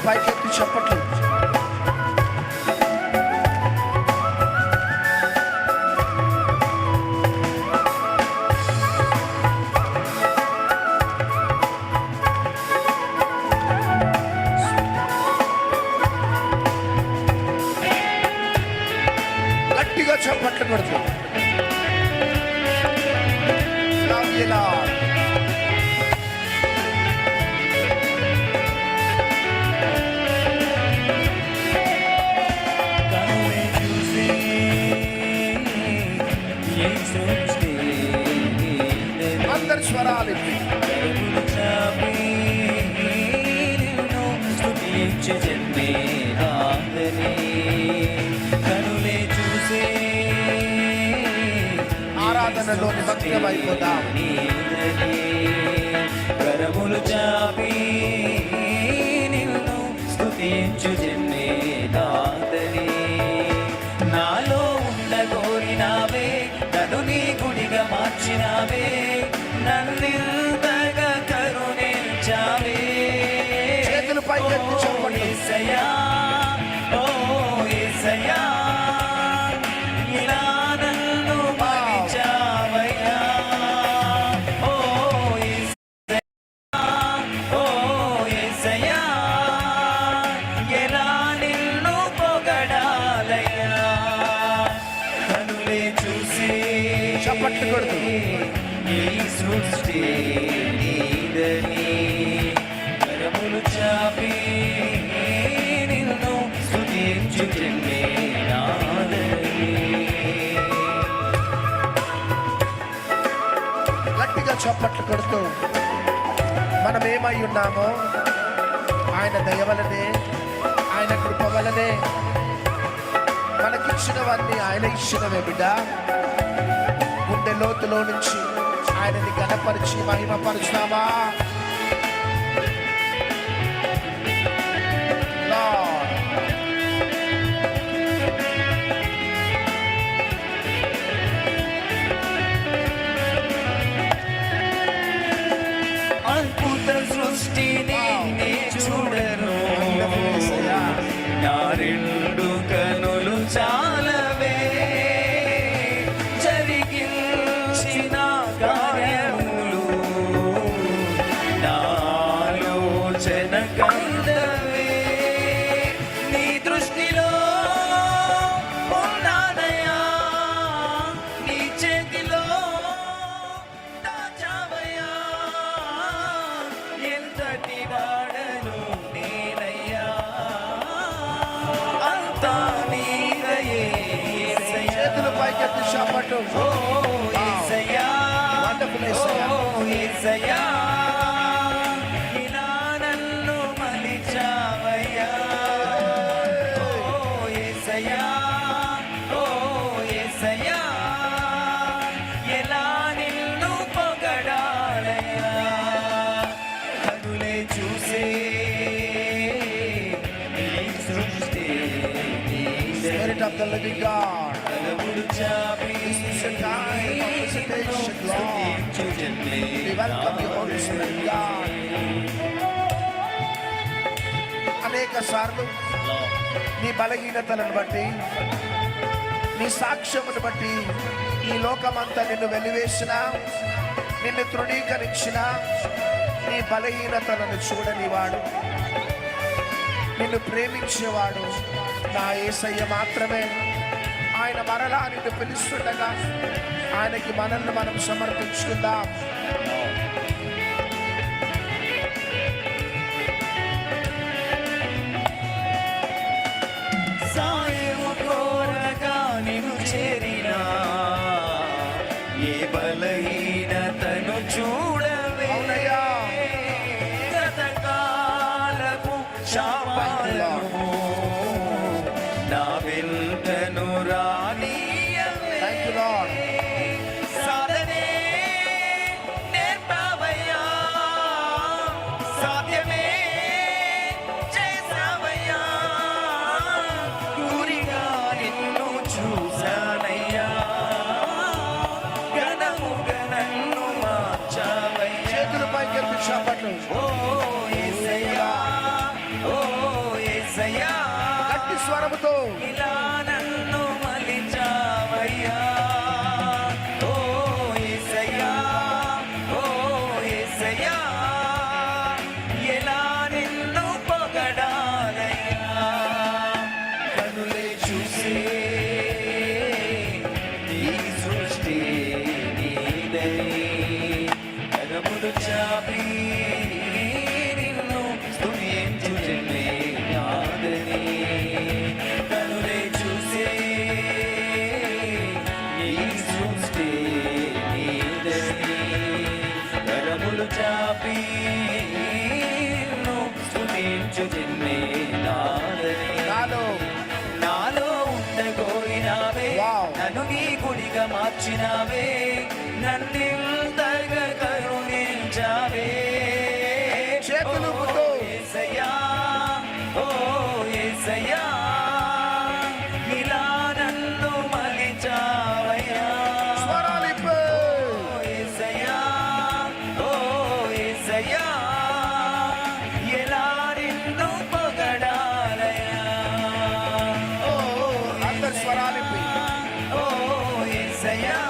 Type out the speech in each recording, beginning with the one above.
చేతులు పైకెత్తి చెప్పట్లు గట్టిగా చప్పట్లు కొడుతూ Love కనులే చూసి ఆరాధనలో నిమగ్నమైపోదాం నీదనే. కరములు చాపి నిన్ను స్తుతించు గుడిగా మార్చినావే చప్పట్లు కొడుతూ. ఈ సృష్టి నీదని కరములు చాపి నిన్ను స్తుతించు గట్టిగా చప్పట్లు కొడుతూ మనం ఏమై ఉన్నామో ఆయన దయ వలనే ఆయన కృప వలనే మనకిచ్చినవన్నీ ఆయన ఇచ్చినవే బిడ్డ గుండె లోతులో నుంచి ఆయనని గణపరిచి మహిమపరుచుతామా Lord. అద్భుత సృష్టిని నే యేసయ్యా. ఇలా నన్ను మలిచావయ్యా. ఎలా నిన్ను పొగడాలయ్యా. కనులే చూసే సృష్టి. Spirit of the living God. We welcome you, Holy Spirit God. అనేక సార్లు నీ బలహీనతలను బట్టి నీ సాక్ష్యమును బట్టి ఈ లోకమంతా నిన్ను వెలివేసిన నిన్ను తృణీకరించిన నీ బలహీనతలను చూడనివాడు నిన్ను ప్రేమించేవాడు నా ఏసయ్య మాత్రమే ఆయన మరలా నిన్ను పిలుస్తుండగా ఆయనకి మనల్ని మనం సమర్పించుకుందాం. బలహీనతను చూడవే. అవునయ్యా. గతకాలపు శాపాలను గట్టి స్వరముతో ఇలా నాలో ఉండగోరినావే నన్ను నీ గుడిగా మార్చినావే. నన్ను say yeah.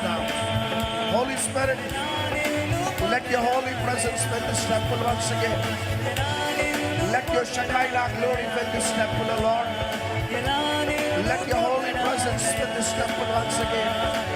Holy Spirit, let your holy presence fill this temple once again. Let your Shekinah glory fill this temple, Lord. Let your holy presence fill this temple once again.